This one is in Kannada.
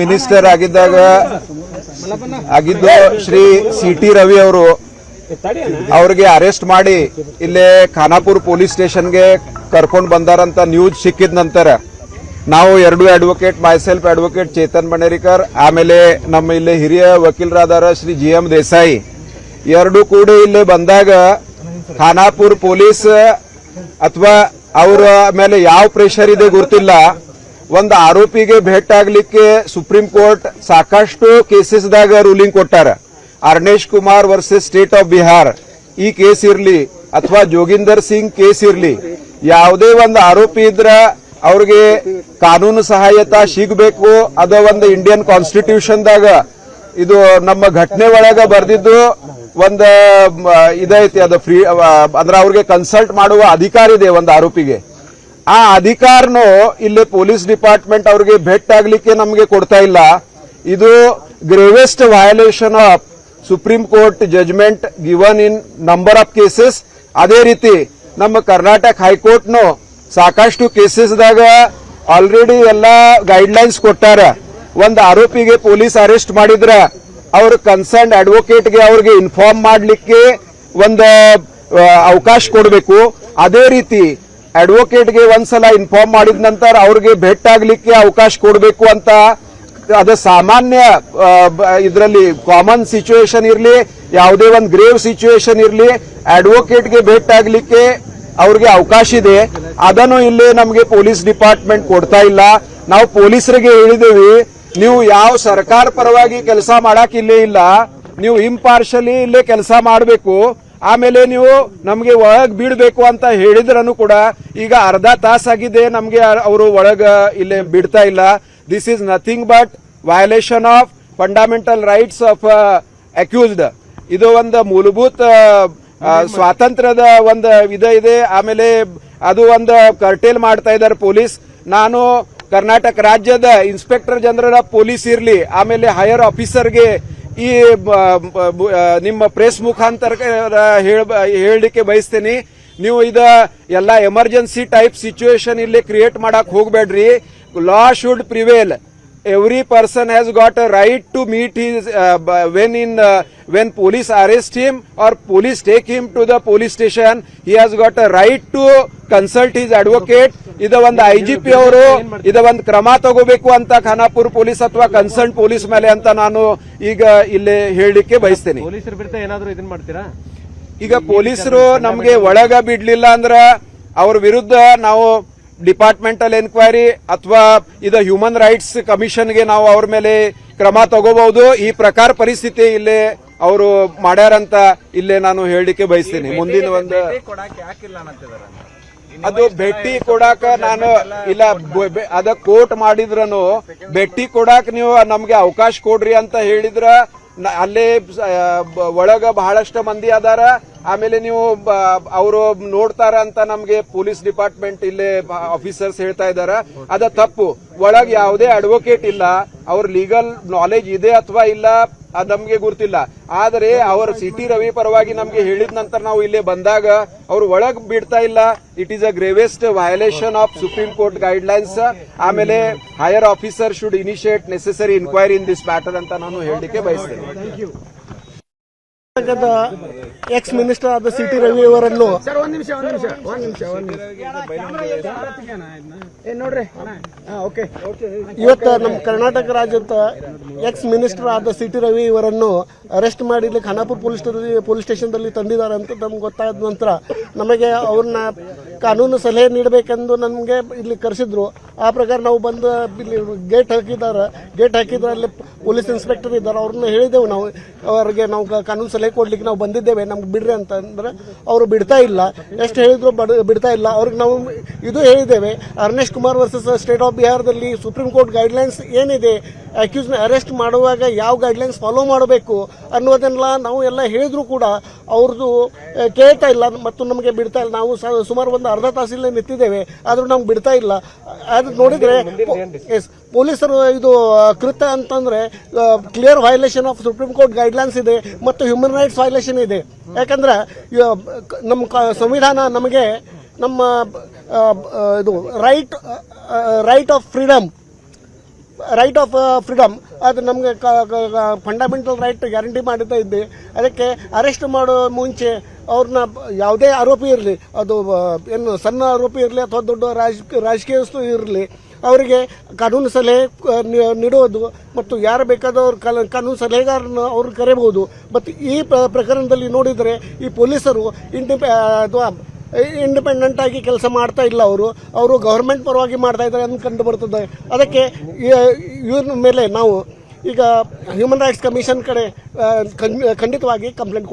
ಮಿನಿಸ್ಟರ್ ಆಗಿದ್ದಾಗ ಆಗಿದ್ದು ಶ್ರೀ ಸಿ ಟಿ ರವಿ ಅವರು, ಅವ್ರಿಗೆ ಅರೆಸ್ಟ್ ಮಾಡಿ ಇಲ್ಲೇ ಖಾನಾಪುರ್ ಪೊಲೀಸ್ ಸ್ಟೇಷನ್ಗೆ ಕರ್ಕೊಂಡು ಬಂದಾರಂತ ನ್ಯೂಸ್ ಸಿಕ್ಕಿದ ನಂತರ. ನಾವು ಎರಡು advocate myself advocate Chetan Banerikar ಆಮೇಲೆ ನಮ್ಮ ಇಲ್ಲಿ ಹಿರಿಯ ವಕೀಲರಾದಾರ ಶ್ರೀ ಜಿ ಎಂ ದೇಸಾಯಿ. ಎರಡು ಕೂಡ ಇಲ್ಲಿ ಬಂದಾಗ ಖಾನಾಪುರ್ ಪೊಲೀಸ್ ಅಥವಾ ಅವರ ಮೇಲೆ ಯಾವ ಪ್ರೆಷರ್ ಇದೆ ಗೊತ್ತಿಲ್ಲ. ಒಂದು ಆರೋಪಿಗೆ ಭೇಟಾಗಲಿಕ್ಕೆ ಸುಪ್ರೀಂ ಕೋರ್ಟ್ ಸಾಕಷ್ಟು ಕೇಸಸ್ದಾಗ ರೂಲಿಂಗ್ ಕೊಟ್ಟಾರ. Arnesh Kumar versus state of Bihar ಈ ಕೇಸ್ ಇರ್ಲಿ ಅಥವಾ ಜೋಗಿಂದರ್ ಸಿಂಗ್ ಕೇಸ್ ಇರ್ಲಿ, ಯಾವುದೇ ಒಂದು ಆರೋಪಿ ಇದ್ರ ಅವ್ರಿಗೆ ಕಾನೂನು ಸಹಾಯತ ಸಿಗಬೇಕು. ಅದ ಒಂದು ಇಂಡಿಯನ್ ಕಾನ್ಸ್ಟಿಟ್ಯೂಷನ್ದಾಗ ಇದು ನಮ್ಮ ಘಟನೆ ಒಳಗ ಬರ್ದಿದ್ದು ಒಂದು ಇದೈತಿ ಅದು ಫ್ರೀ ಅಂದ್ರೆ ಅವ್ರಿಗೆ ಕನ್ಸಲ್ಟ್ ಮಾಡುವ ಅಧಿಕಾರ ಇದೆ ಒಂದು ಆರೋಪಿಗೆ. ಆ ಅಧಿಕಾರನು ಇಲ್ಲಿ ಪೊಲೀಸ್ ಡಿಪಾರ್ಟ್ಮೆಂಟ್ ಅವ್ರಿಗೆ ಭೇಟಾಗ್ಲಿಕ್ಕೆ ನಮಗೆ ಕೊಡ್ತಾ ಇಲ್ಲ. ಇದು gravest violation of supreme court judgment given in number of cases ಅದೇ ರೀತಿ ನಮ್ಮ ಕರ್ನಾಟಕ ಹೈಕೋರ್ಟ್ನು ಸಾಕಷ್ಟು ಕೇಸಸ್ದಾಗ ಆಲ್ರೆಡಿ ಎಲ್ಲ ಗೈಡ್ಲೈನ್ಸ್ ಕೊಟ್ಟಾರ. ಒಂದು ಆರೋಪಿಗೆ ಪೊಲೀಸ್ ಅರೆಸ್ಟ್ ಮಾಡಿದ್ರ ಅವ್ರ ಕನ್ಸರ್ನ್ ಅಡ್ವೊಕೇಟ್ಗೆ ಅವ್ರಿಗೆ ಇನ್ಫಾರ್ಮ್ ಮಾಡಲಿಕ್ಕೆ ಒಂದು ಅವಕಾಶ ಕೊಡಬೇಕು. ಅದೇ ರೀತಿ ಅಡ್ವೊಕೇಟ್ಗೆ ಒಂದ್ಸಲ ಇನ್ಫಾರ್ಮ್ ಮಾಡಿದ ನಂತರ ಅವ್ರಿಗೆ ಭೇಟಾಗ್ಲಿಕ್ಕೆ ಅವಕಾಶ ಕೊಡಬೇಕು ಅಂತ, ಅದು ಸಾಮಾನ್ಯ ಇದರಲ್ಲಿ ಕಾಮನ್ ಸಿಚುವೇಶನ್ ಇರಲಿ, ಯಾವುದೇ ಒಂದು ಗ್ರೇವ್ ಸಿಚುವೇಶನ್ ಇರಲಿ ಅಡ್ವೊಕೇಟ್ಗೆ ಭೇಟಾಗ್ಲಿಕ್ಕೆ ಅವ್ರಿಗೆ ಅವಕಾಶ ಇದೆ. ಅದನ್ನು ಇಲ್ಲೇ ನಮಗೆ ಪೊಲೀಸ್ ಡಿಪಾರ್ಟ್ಮೆಂಟ್ ಕೊಡ್ತಾ ಇಲ್ಲ. ನಾವು ಪೊಲೀಸರಿಗೆ ಹೇಳಿದೇವಿ, ನೀವು ಯಾವ ಸರ್ಕಾರ ಪರವಾಗಿ ಕೆಲಸ ಮಾಡಕ್ಕೆ ಇಲ್ಲೇ ಇಲ್ಲ, ನೀವು ಇಂಪಾರ್ಷಲಿ ಇಲ್ಲೇ ಕೆಲಸ ಮಾಡಬೇಕು. ಆಮೇಲೆ ನೀವು ನಮಗೆ ಒಳಗೆ ಬಿಡಬೇಕು ಅಂತ ಹೇಳಿದ್ರನು ಕೂಡ ಈಗ ಅರ್ಧ ತಾಸಾಗಿದೆ ನಮಗೆ ಅವರು ಒಳಗೆ ಇಲ್ಲಿ ಬಿಡ್ತಾ ಇಲ್ಲ. This is nothing but violation of fundamental rights of accused ಇದು ಒಂದು ಮೂಲಭೂತ ಸ್ವಾತಂತ್ರ್ಯದ ಒಂದು ವಿಧ ಇದೆ. ಆಮೇಲೆ ಅದು ಒಂದು ಕರ್ಟೇಲ್ ಮಾಡ್ತಾ ಇದ್ದಾರೆ ಪೊಲೀಸ್. ನಾನು ಕರ್ನಾಟಕ ರಾಜ್ಯದ ಇನ್ಸ್ಪೆಕ್ಟರ್ ಜನರಲ್ ಆಫ್ ಪೊಲೀಸ್ ಇರಲಿ, ಆಮೇಲೆ ಹೈಯರ್ ಆಫೀಸರ್ಗೆ ಈ ನಿಮ್ಮ ಪ್ರೆಸ್ ಮುಖಾಂತರ ಹೇಳ- ಹೇಳಲಿಕ್ಕೆ ಬಯಸ್ತೇನೆ. ನೀವು ಇದ ಎಲ್ಲ ಎಮರ್ಜೆನ್ಸಿ ಟೈಪ್ ಸಿಚುವೇಶನ್ ಇಲ್ಲಿ ಕ್ರಿಯೇಟ್ ಮಾಡಕ್ ಹೋಗ್ಬೇಡ್ರಿ. Law should prevail every person has got a right to meet his when in when police arrest him or police take him to the police station he has got a right to consult right advocate ಇದ ಒಂದು ಐ ಜಿ ಪಿ ಅವರು ಇದ ಒಂದು ಕ್ರಮ ತಗೋಬೇಕು ಅಂತ ಖಾನಾಪುರ್ ಪೊಲೀಸ್ ಅಥವಾ ಕನ್ಸರ್ನ್ ಪೊಲೀಸ್ ಮೇಲೆ ಅಂತ ನಾನು ಈಗ ಇಲ್ಲಿ ಹೇಳಲಿಕ್ಕೆ ಬಯಸ್ತೇನೆ. ಪೊಲೀಸರ ವಿರುದ್ಧ ಏನಾದ್ರು ಇದನ್ ಮಾಡ್ತೀರಾ? ಈಗ ಪೊಲೀಸರು ನಮಗೆ ಒಳಗ ಬಿಡ್ಲಿಲ್ಲ ಅಂದ್ರ ಅವ್ರ ವಿರುದ್ಧ ನಾವು ಡಿಪಾರ್ಟ್ಮೆಂಟಲ್ ಎನ್ಕ್ವೈರಿ ಅಥವಾ ಇದು ಹ್ಯೂಮನ್ ರೈಟ್ಸ್ ಕಮಿಷನ್ಗೆ ನಾವು ಅವ್ರ ಮೇಲೆ ಕ್ರಮ ತಗೋಬಹುದು. ಈ ಪ್ರಕಾರ ಪರಿಸ್ಥಿತಿ ಇಲ್ಲಿ ಅವರು ಮಾಡ್ಯಾರಂತ ಇಲ್ಲೇ ನಾನು ಹೇಳಲಿಕ್ಕೆ ಬಯಸ್ತೇನೆ. ಮುಂದಿನ ಒಂದು ಅದು ಭೇಟಿ ಕೊಡಾಕ ನಾನು ಇಲ್ಲ ಅದ ಕೋರ್ಟ್ ಮಾಡಿದ್ರನು ಭೇಟಿ ಕೊಡಾಕ ನೀವು ನಮ್ಗೆ ಅವಕಾಶ ಕೊಡ್ರಿ ಅಂತ ಹೇಳಿದ್ರ ಅಲ್ಲಿ ಒಳಗ ಬಹಳಷ್ಟು ಮಂದಿ ಅದಾರ ಆಮೇಲೆ ನೀವು ಅವರು ನೋಡ್ತಾರ ಅಂತ ನಮ್ಗೆ ಪೊಲೀಸ್ ಡಿಪಾರ್ಟ್ಮೆಂಟ್ ಇಲ್ಲೇ ಆಫೀಸರ್ಸ್ ಹೇಳ್ತಾ ಇದಾರ. ಅದ ತಪ್ಪು. ಒಳಗ್ ಯಾವುದೇ ಅಡ್ವೊಕೇಟ್ ಇಲ್ಲ. ಅವ್ರ ಲೀಗಲ್ ನಾಲೆಜ್ ಇದೆ ಅಥವಾ ಇಲ್ಲ ಅದ್ ನಮ್ಗೆ ಗೊತ್ತಿಲ್ಲ ಆದರೆ ಅವರ ಸಿಟಿ ರವಿ ಪರವಾಗಿ ನಮ್ಗೆ ಹೇಳಿದ ನಂತರ ನಾವು ಇಲ್ಲೇ ಬಂದಾಗ ಅವ್ರು ಒಳಗ್ ಬಿಡ್ತಾ ಇಲ್ಲ. It is a gravest violation of supreme court guidelines ಆಮೇಲೆ higher officer should initiate necessary inquiry in this matter ಅಂತ ನಾನು ಹೇಳಲಿಕ್ಕೆ ಬಯಸ್ತೇನೆ. ಕರ್ನಾಟಕದ ಎಕ್ಸ್ ಮಿನಿಸ್ಟರ್ ಆದ ಸಿ ಟಿ ರವಿ ಅವರನ್ನು ಸರ್ ಒಂದ್ ನಿಮಿಷ ಒಂದ್ ನಿಮಿಷ ಒಂದ್ ನಿಮಿಷ ಒಂದ್ ನಿಮಿಷ. ಏ ನೋಡ್ರಿ. ಹಾ ಓಕೆ. ಇವತ್ತು ನಮ್ಮ ಕರ್ನಾಟಕ ರಾಜ್ಯದ ಎಕ್ಸ್ ಮಿನಿಸ್ಟರ್ ಆದ ಸಿ ಟಿ ರವಿ ಇವರನ್ನು ಅರೆಸ್ಟ್ ಮಾಡಿ ಇಲ್ಲಿ ಖಾನಾಪುರ ಪೊಲೀಸ್ ಪೊಲೀಸ್ ಸ್ಟೇಷನ್ದಲ್ಲಿ ತಂದಿದ್ದಾರೆ ಅಂತ ನಮ್ಗೆ ಗೊತ್ತಾದ ನಂತರ ನಮಗೆ ಅವ್ರನ್ನ ಕಾನೂನು ಸಲಹೆ ನೀಡಬೇಕೆಂದು ನಮಗೆ ಇಲ್ಲಿ ಕರೆಸಿದ್ರು. ಆ ಪ್ರಕಾರ ನಾವು ಬಂದು ಇಲ್ಲಿ ಗೇಟ್ ಹಾಕಿದ್ದಾರೆ. ಗೇಟ್ ಹಾಕಿದ್ರೆ ಅಲ್ಲಿ ಪೊಲೀಸ್ ಇನ್ಸ್ಪೆಕ್ಟರ್ ಇದ್ದಾರೆ. ಅವ್ರನ್ನ ಹೇಳಿದೆವು ನಾವು. ಅವರಿಗೆ ನಾವು ಕಾನೂನು ಸಲಹೆ ಕೊಡ್ಲಿಕ್ಕೆ ನಾವು ಬಂದಿದ್ದೇವೆ. ನಮ್ಗೆ ಬಿಡ್ರಿ ಅಂತಂದ್ರೆ ಅವರು ಬಿಡ್ತಾ ಇಲ್ಲ. ಎಷ್ಟು ಹೇಳಿದ್ರು ಬಡ ಬಿಡ್ತಾ ಇಲ್ಲ. ಅವ್ರಿಗೆ ನಾವು ಇದು ಹೇಳಿದ್ದೇವೆ. Arnesh Kumar versus state of ಬಿಹಾರದಲ್ಲಿ ಸುಪ್ರೀಂ ಕೋರ್ಟ್ ಗೈಡ್ಲೈನ್ಸ್ ಏನಿದೆ? ಅಕ್ಯೂಸ್ನ ಅರೆಸ್ಟ್ ಮಾಡುವಾಗ ಯಾವ ಗೈಡ್ಲೈನ್ಸ್ ಫಾಲೋ ಮಾಡಬೇಕು ಅನ್ನೋದನ್ನೆಲ್ಲ ನಾವು ಎಲ್ಲ ಹೇಳಿದ್ರು ಕೂಡ ಅವ್ರದ್ದು ಕೇಳ್ತಾ ಇಲ್ಲ ಮತ್ತು ನಮಗೆ ಬಿಡ್ತಾ ಇಲ್ಲ. ನಾವು ಸುಮಾರು ಒಂದು ಅರ್ಧ ತಾಸಿಲ್ಲೇ ನಿಂತಿದ್ದೇವೆ. ಆದರೂ ನಮ್ಗೆ ಬಿಡ್ತಾ ಇಲ್ಲ. ಅದು ನೋಡಿದರೆ ಎಸ್ ಪೊಲೀಸರು ಇದು ಕೃತ ಕೃತ್ಯ ಅಂತಂದ್ರೆ clear violation of supreme court guidelines ಇದೆ ಮತ್ತು ಹ್ಯೂಮನ್ ರೈಟ್ಸ್ ವೈಲೇಷನ್ ಇದೆ. ಯಾಕಂದ್ರೆ ನಮ್ಮ ಸಂವಿಧಾನ ನಮಗೆ ನಮ್ಮ ಇದು right right of freedom right of freedom ಅದು ನಮಗೆ ಫಂಡಮೆಂಟಲ್ ರೈಟ್ ಗ್ಯಾರಂಟಿ ಮಾಡುತ್ತಾ ಇದ್ದೆ ಅದಕ್ಕೆ ಅರೆಸ್ಟ್ ಮಾಡೋ ಮುಂಚೆ ಅವ್ರನ್ನ ಯಾವುದೇ ಆರೋಪಿ ಇರಲಿ, ಅದು ಏನು ಸಣ್ಣ ಆರೋಪಿ ಇರಲಿ ಅಥವಾ ದೊಡ್ಡ ರಾಜ ರಾಜಕೀಯಸ್ಥರು ಇರಲಿ, ಅವರಿಗೆ ಕಾನೂನು ಸಲಹೆ ನೀಡುವುದು ಮತ್ತು ಯಾರು ಬೇಕಾದವ್ರು ಕಾನೂನು ಸಲಹೆಗಾರನ ಅವ್ರು ಕರೆಯಬಹುದು ಮತ್ತು ಈ ಪ್ರ- ಪ್ರಕರಣದಲ್ಲಿ ನೋಡಿದರೆ ಈ ಪೊಲೀಸರು, ಇಂಡಿಪೆ ಅಥವಾ ಇಂಡಿಪೆಂಡೆಂಟ್ ಆಗಿ ಕೆಲಸ ಮಾಡ್ತಾ ಇಲ್ಲ ಅವರು. ಅವರು ಗೌರ್ಮೆಂಟ್ ಪರವಾಗಿ ಮಾಡ್ತಾ ಇದ್ದಾರೆ ಅಂತ ಕಂಡು ಬರ್ತದೆ. ಅದಕ್ಕೆ ಇವ್ರ ಮೇಲೆ ನಾವು ಈಗ ಹ್ಯೂಮನ್ ರೈಟ್ಸ್ ಕಮಿಷನ್ ಕಡೆ ಖಂಡಿತವಾಗಿ ಕಂಪ್ಲೇಂಟ್ ಕೊಡ್ತೀವಿ.